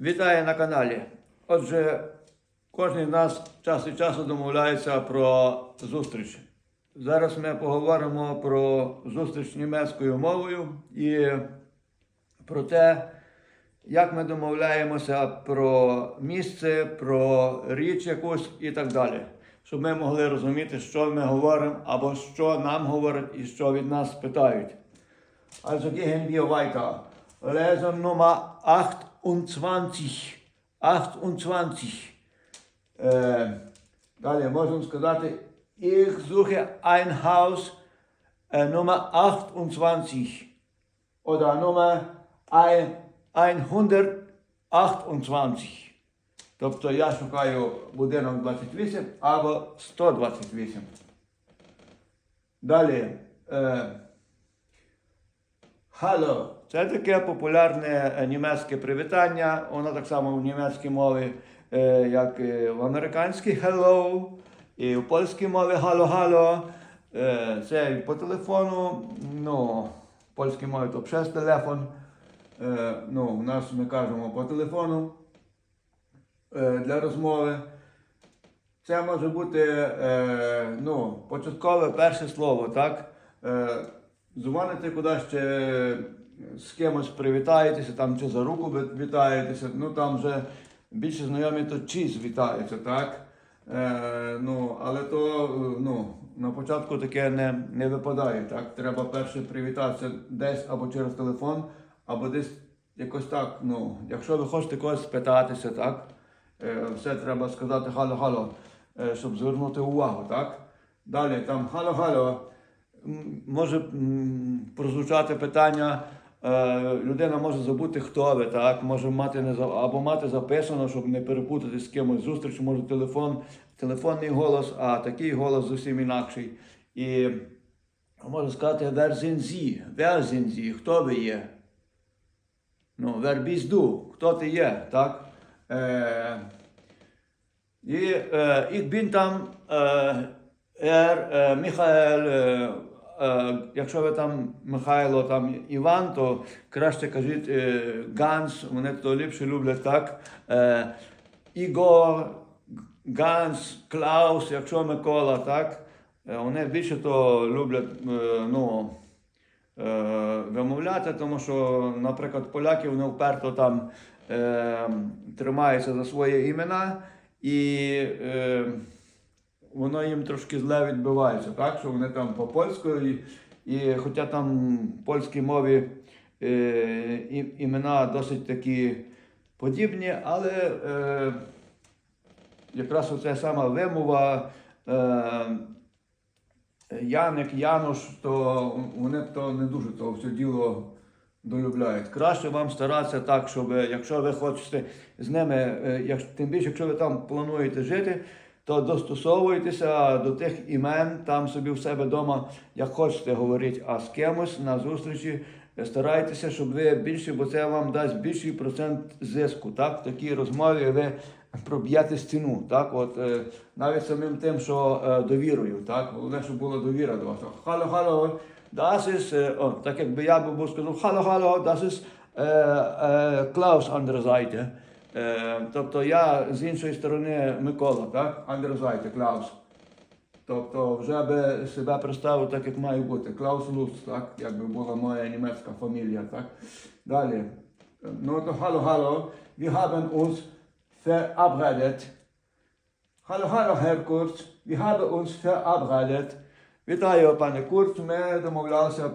Вітаю на каналі. Отже, кожен з нас час від часу домовляється про зустріч. Зараз ми поговоримо про зустріч німецькою мовою і про те, як ми домовляємося про місце, про річ якусь і так далі. Щоб ми могли розуміти, що ми говоримо, або що нам говорять і що від нас питають. Also gehen wir weiter. Lesson Nummer 28. 28. Е, далі можемо сказати, ich suche ein Haus äh, Nummer 28 oder Nummer ein- 128. Тобто я шукаю будинок 28 або 128. Далі. Е, Hello. Це таке популярне е, німецьке привітання. Воно так само в німецькій мові, е, як і в американській hello, і в польській мові halo-halo. Е, Це по телефону. Ну, в польській мові то через телефон. Е, Ну, у нас ми кажемо по телефону е, для розмови. Це може бути е, ну, початкове перше слово, так? Е, дзвоните кудись чи з кимось привітаєтеся, там чи за руку вітаєтеся, ну там вже більше знайомі то чись вітаються, так? Е, ну, але то е, ну, на початку таке не, не випадає. Так? Треба перше привітатися десь або через телефон, або десь якось так. Ну, якщо ви хочете когось спитатися, так? Е, все треба сказати хало-хало, е, щоб звернути увагу, так? Далі там хало-хало. Може прозвучати питання, е, людина може забути, хто ви, так? Може мати не або мати записано, щоб не перепутати з кимось зустріч, може телефон, телефонний голос, а такий голос зовсім інакший. І може сказати sind Sie? Хто ви є? Ну, du? Хто ти є, так? Е, і е, bin там е, er, е, Михаел, е, е, якщо ви там Михайло, там Іван, то краще кажіть е, Ганс, вони то ліпше люблять так. Е, Ігор, Ганс, Клаус, якщо Микола, так. Е, Вони більше то люблять, е, ну, е, вимовляти, тому що, наприклад, поляки вони вперто там е, тримаються за своє імена, і е, воно їм трошки зле відбивається, так? Що вони там по польською, і, хоча там в польській мові е, імена досить такі подібні, але е, якраз оця сама вимова. Е, Яник, Януш, то вони то не дуже то все діло долюбляють. Краще вам старатися так, щоб якщо ви хочете з ними, е, як, тим більше, якщо ви там плануєте жити, то достосовуйтеся до тих імен там собі в себе вдома, як хочете говорити, а з кимось на зустрічі е, старайтеся, щоб ви більше, бо це вам дасть більший процент зиску. Так? В такій розмові ви проб'єте стіну. Так? От, е, навіть самим тим, що е, довірою. Так? Головне, щоб була довіра до вас. Хало, хало, das о, так якби я був сказав, хало, хало, das е, Klaus Seite. Е, тобто я з іншої сторони Микола, так? Seite, Klaus. Тобто вже би себе представив так, як має бути. Клаус Луц, так? Якби була моя німецька фамілія, так? Далі. Ну то hallo, hallo. Wir haben uns verabredet. Hallo, hallo, Herr Kurz. Wir haben uns verabredet. Вітаю, пане Курц. Ми домовлялися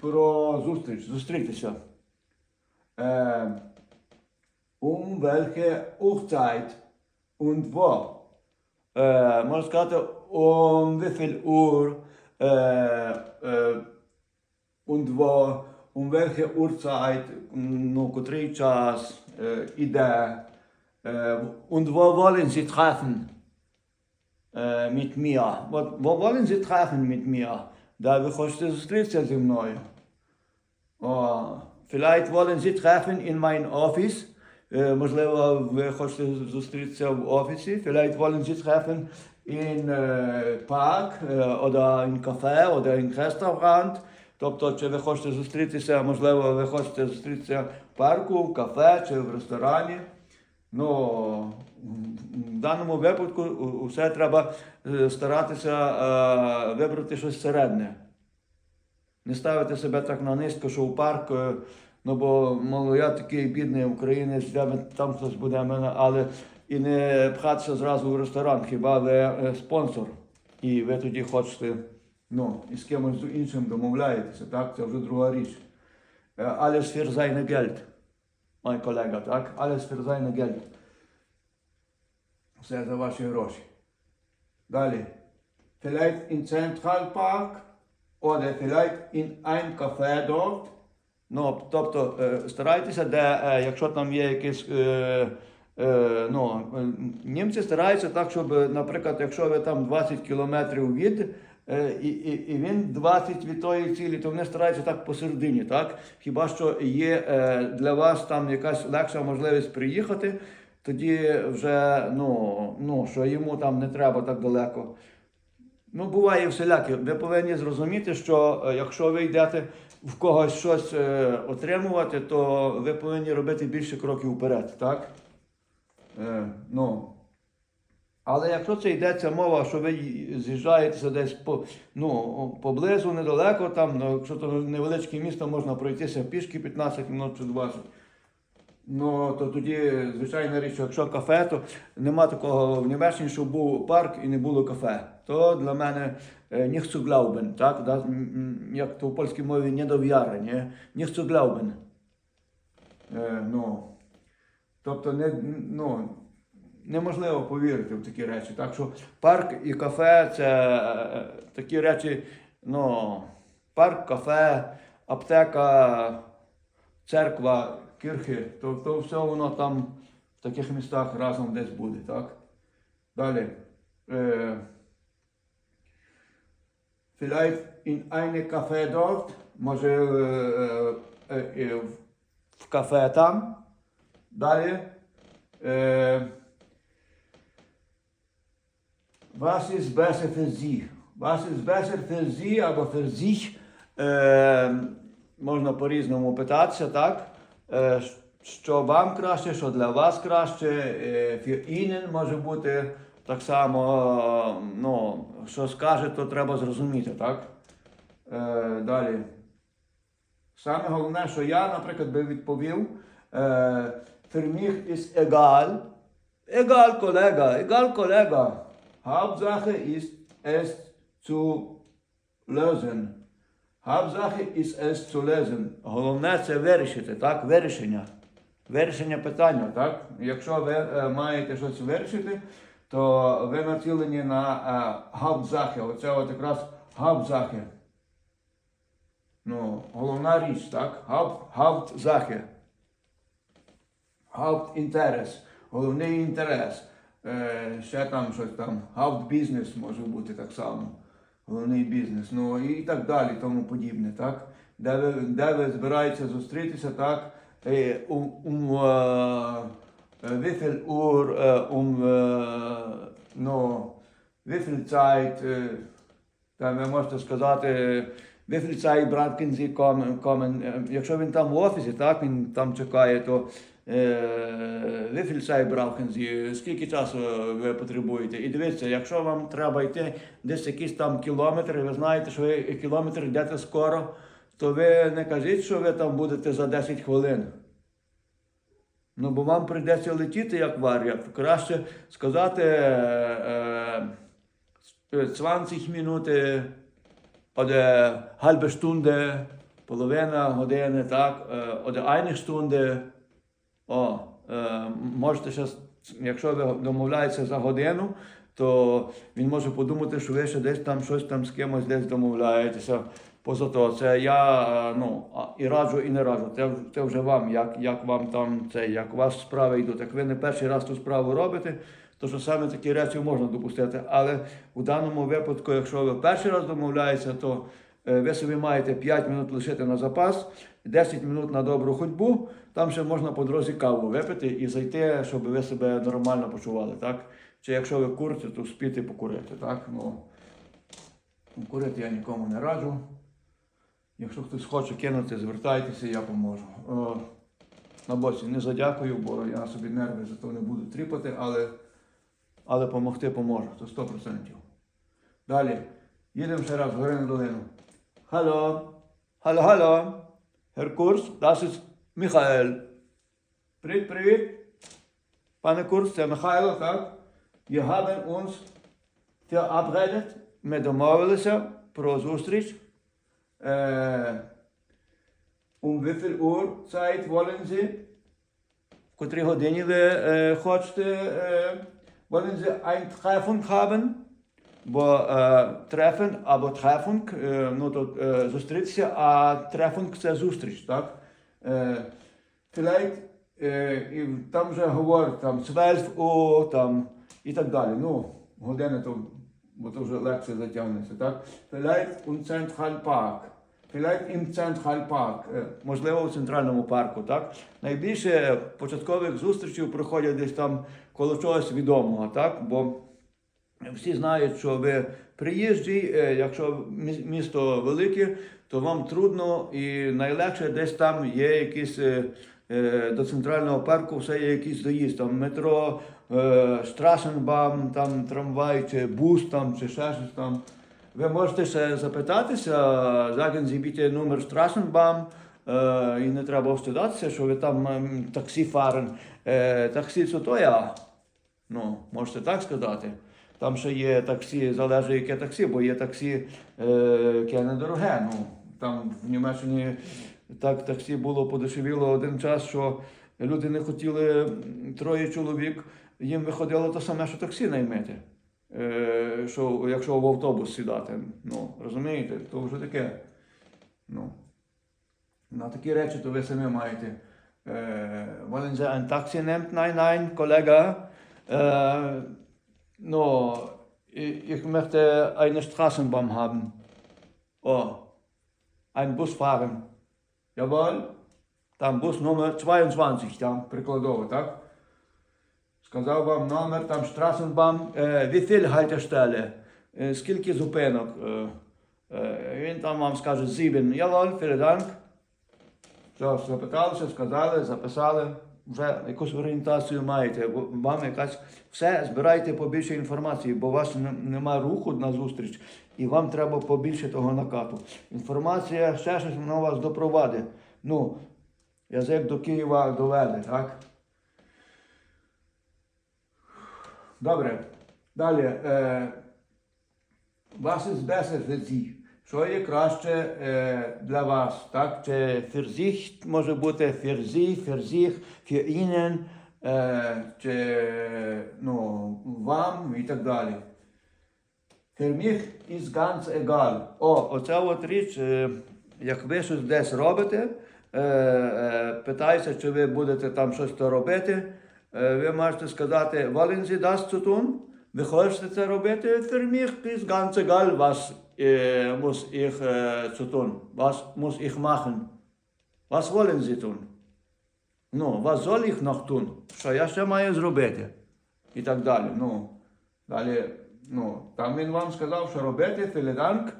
про зустріч, зустрітися. Е, um welche Uhrzeit und wo. Äh, man sagte, um wie viel Uhr äh, äh, und wo, um welche Uhrzeit, no Kutrichas, äh, Idee, äh, und wo wollen Sie treffen äh, mit mir? Wo, wo wollen Sie treffen mit mir? Da wir kosten das Dritte im Neuen. Oh, vielleicht wollen Sie treffen in mein Office, Е, можливо, ви хочете зустрітися в офісі. Vielleicht wollen Sie treffen in äh, Park äh, oder in Café oder in Restaurant. Тобто, чи ви хочете зустрітися, можливо, ви хочете зустрітися в парку, в кафе чи в ресторані. Ну, в даному випадку у- усе треба е, старатися е, вибрати щось середне. Не ставити себе так на низько, що в парк, е, ну бо мало, я такий бідний українець, там хтось буде мене, але і не пхатися зразу в ресторан, хіба ви е, спонсор, і ви тоді хочете ну, і з кимось іншим домовляєтеся, так? Це вже друга річ. Е, für seine Geld, мій колега, так? Für seine Geld. Все за ваші гроші. Далі. Vielleicht in Zentralpark oder vielleicht in ein Café dort. Ну, тобто е, старайтеся, де, е, якщо там є якісь. Е, ну, німці стараються так, щоб, наприклад, якщо ви там 20 кілометрів від, і, і, і він 20 від тої цілі, то вони стараються так посередині, так? Хіба що є для вас там якась легша можливість приїхати, тоді вже ну, ну, що йому там не треба так далеко. Ну, буває всіляке. Ви повинні зрозуміти, що е, якщо ви йдете в когось щось е, отримувати, то ви повинні робити більше кроків вперед, так? Е, ну. Але якщо це йдеться мова, що ви з'їжджаєтеся десь по, ну, поблизу, недалеко, там, ну, якщо це невеличке місто, можна пройтися пішки 15 минут чи 20. Ну, то тоді, звичайна річ, якщо кафе, то нема такого в Німеччині, щоб був парк і не було кафе. То для мене nicht zu glauben, м, Як то в польській мові недовіра, ні? Nicht zu glauben. Е, ну, тобто не, ну, неможливо повірити в такі речі. Так що парк і кафе це е, такі речі, ну, парк, кафе, аптека, церква, кірхи, то, то все воно там в таких містах разом десь буде, так? Далі. Е, vielleicht in eine Café dort, може е, е, в- кафе там. Далі. Е, was ist besser für Sie? Was ist besser für Sie або für sich? Е, можна по-різному питатися, так? Е, що вам краще, що для вас краще, е, für Ihnen може бути так само, ну, що скаже, то треба зрозуміти, так? Е, далі. Саме головне, що я, наприклад, би відповів, е, mich ist egal, egal, колега, egal, колега. Hauptsache ist es zu lösen. Hauptsache ist es zu lösen. Головне це вирішити, так? Вирішення. Вирішення питання, так? Якщо ви е, маєте щось вирішити, то ви націлені на е, Hauptsache. Оце от якраз Hauptsache. Ну, головна річ, так? Hauptsache. Hauptinterес. Головний інтерес. Е, ще там щось там. Hauptbusiness може бути так само. Головний бізнес. Ну і так далі, тому подібне, так? Де ви, де ви збираєтеся зустрітися, так? Е, um, е, е, wie viel Uhr, е, um, е, ну, wie viel Zeit, е, там ви можете сказати, Zeit brauchen Sie kommen, kommen. Е, Якщо він там в офісі, так, він там чекає, то е, viel Zeit brauchen Sie, скільки часу ви потребуєте. І дивіться, якщо вам треба йти десь якісь там кілометри, ви знаєте, що ви кілометр йдете скоро, то ви не кажіть, що ви там будете за 10 хвилин. Ну, бо вам прийдеться летіти як вар'ят. Краще сказати е, е, 20 минути, oder halbe Stunde, половина години, так, е, oder eine Stunde. О, е, можете щас, якщо ви домовляєтеся за годину, то він може подумати, що ви ще десь там щось там з кимось десь домовляєтеся. Поза то, це я е, ну, і раджу, і не раджу. Це, це вже вам, як, як вам там це, як у вас справи йдуть. Як ви не перший раз ту справу робите, то що саме такі речі можна допустити. Але у даному випадку, якщо ви перший раз домовляєтеся, то е, ви собі маєте 5 минут лишити на запас, 10 минут на добру ходьбу. Там ще можна по дорозі каву випити і зайти, щоб ви себе нормально почували. Так? Чи якщо ви курите, то спіти покурити. Так? Ну, курити я нікому не раджу. Якщо хтось хоче кинути, звертайтеся, я поможу. Е, на боці не задякую, бо я собі нерви за то не буду тріпати, але, але помогти поможу, це 100%. Далі. Їдемо ще раз в Горину долину. Hallo. Herr Kurs, das ist Michael. Привіт, привіт. Пане Курс, це Михайло, так? Wir haben uns verabredet. Ми домовилися про зустріч. Е, um wie viel Uhr Zeit wollen Sie? В котрій годині ви е, хочете е, wollen Sie ein Treffung haben? Бо трефен або трефунг, ну то зустрітися, а трефунг це зустріч, так? Vielleicht, і там вже говорять там 12 о, там і так далі. Ну, години то, бо то вже легше затягнеться, так? Vielleicht un Zentralpark. Vielleicht im Zentralpark. Е, можливо, у центральному парку, так? Найбільше початкових зустрічей проходять десь там коло чогось відомого, так? Бо всі знають, що ви приїжджі, е, якщо місто велике, то вам трудно і найлегше десь там є якісь е, до центрального парку, все є якийсь доїзд, там метро, Страсенбам, там трамвай, чи бус там, чи ще щось там. Ви можете ще запитатися, заген зібіте номер Страсенбам, е, і не треба встидатися, що ви там ем, таксі фарен. Е, таксі це то я. Ну, можете так сказати. Там ще є таксі, залежить яке таксі, бо є таксі, е, яке недороге. Ну, там в Німеччині так таксі було подешевіло один час, що люди не хотіли троє чоловік, їм виходило те саме, що таксі наймити. Е, що, якщо в автобус сідати. Ну, розумієте, то вже таке. Ну, на такі речі, то ви самі маєте. Wollen Sie ein Taxi nimmt? Nein, nein, колега. Äh, no, ich, ich möchte eine Straßenbahn haben. Oh, ein Bus fahren. Jawohl. Там бус номер 22, там прикладово, так? Сказав вам номер, там Straßenbahn, е, wie viel е, скільки зупинок. Е, е, він там вам скаже 7. Jawohl, vielen Dank. Що, запиталися, сказали, записали, вже якусь орієнтацію маєте, вам якась все, збирайте побільше інформації, бо у вас не- нема руху на зустріч, і вам треба побільше того накату. Інформація ще щось вона вас допровадить. Ну, язик до Києва доведе, так? Добре. Далі. Е, вас із besser Що є краще е, для вас? Так? Чи sich може бути sich, für ihnen, е, чи ну, вам і так далі. Für mich ist ganz. О, оця от річ, е, як ви щось десь робите, е, е, питаюся, чи ви будете там щось робити, ви можете сказати, Sie das zu tun? Ви хочете це робити? Ist ganz egal, was äh, muss ich äh, zu tun. Was muss ich machen? Wollen Sie tun? Ну, soll ich noch tun? Що я ще маю зробити? І так далі. Ну, далі, ну, там він вам сказав, що робити, філіданк,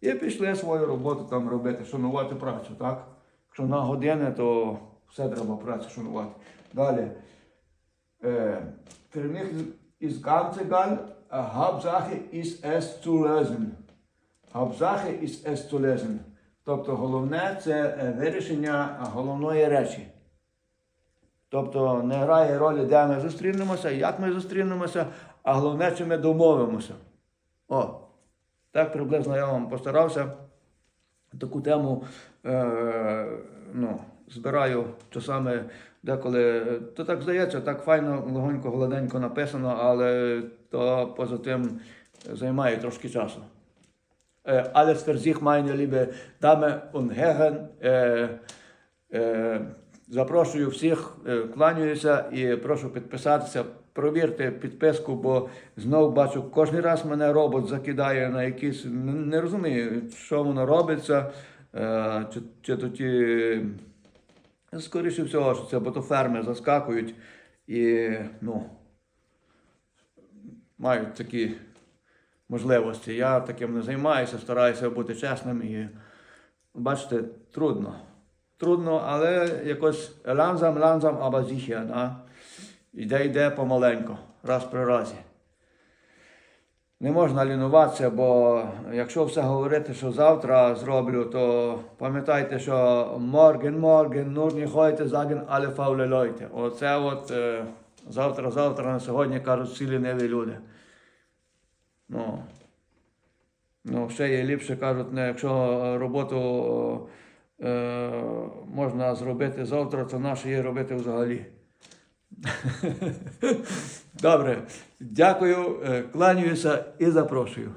і пішли свою роботу там робити, шанувати працю, так? Якщо на години, то все треба працю шанувати. Далі. Mich ist ganz egal, Hauptsache ist es zu lösen. Hauptsache ist es zu lösen. Тобто головне це е, вирішення головної речі. Тобто не грає ролі, де ми зустрінемося, як ми зустрінемося, а головне, чи ми домовимося. О, так приблизно я вам постарався таку тему е, ну, збираю часами деколи. То так здається, так файно, легонько, гладенько написано, але то поза тим займає трошки часу. Alles sich, meine liebe Damen und Herren. Äh, е, запрошую всіх, е, кланяюся і прошу підписатися. Провірте підписку, бо знов бачу, кожен раз мене робот закидає на якісь. Не розумію, що воно робиться. Е, Чи, чи то ті. Скоріше всього, що це, бо то ферми заскакують і ну, мають такі можливості. Я таким не займаюся, стараюся бути чесним і бачите, трудно. Трудно, але якось ланзам, ланзам, аба зіхя, да? Іде, йде помаленько, раз при разі. Не можна лінуватися, бо якщо все говорити, що завтра зроблю, то пам'ятайте, що морген, морген, нужні ходите заген, але фаулелойте. Оце от е, завтра, завтра на сьогодні кажуть всі ліниві люди. Ну, ну, ще є ліпше кажуть, не, якщо роботу е, можна зробити завтра, то наше є робити взагалі. Добре, дякую, е, кланяюся і запрошую.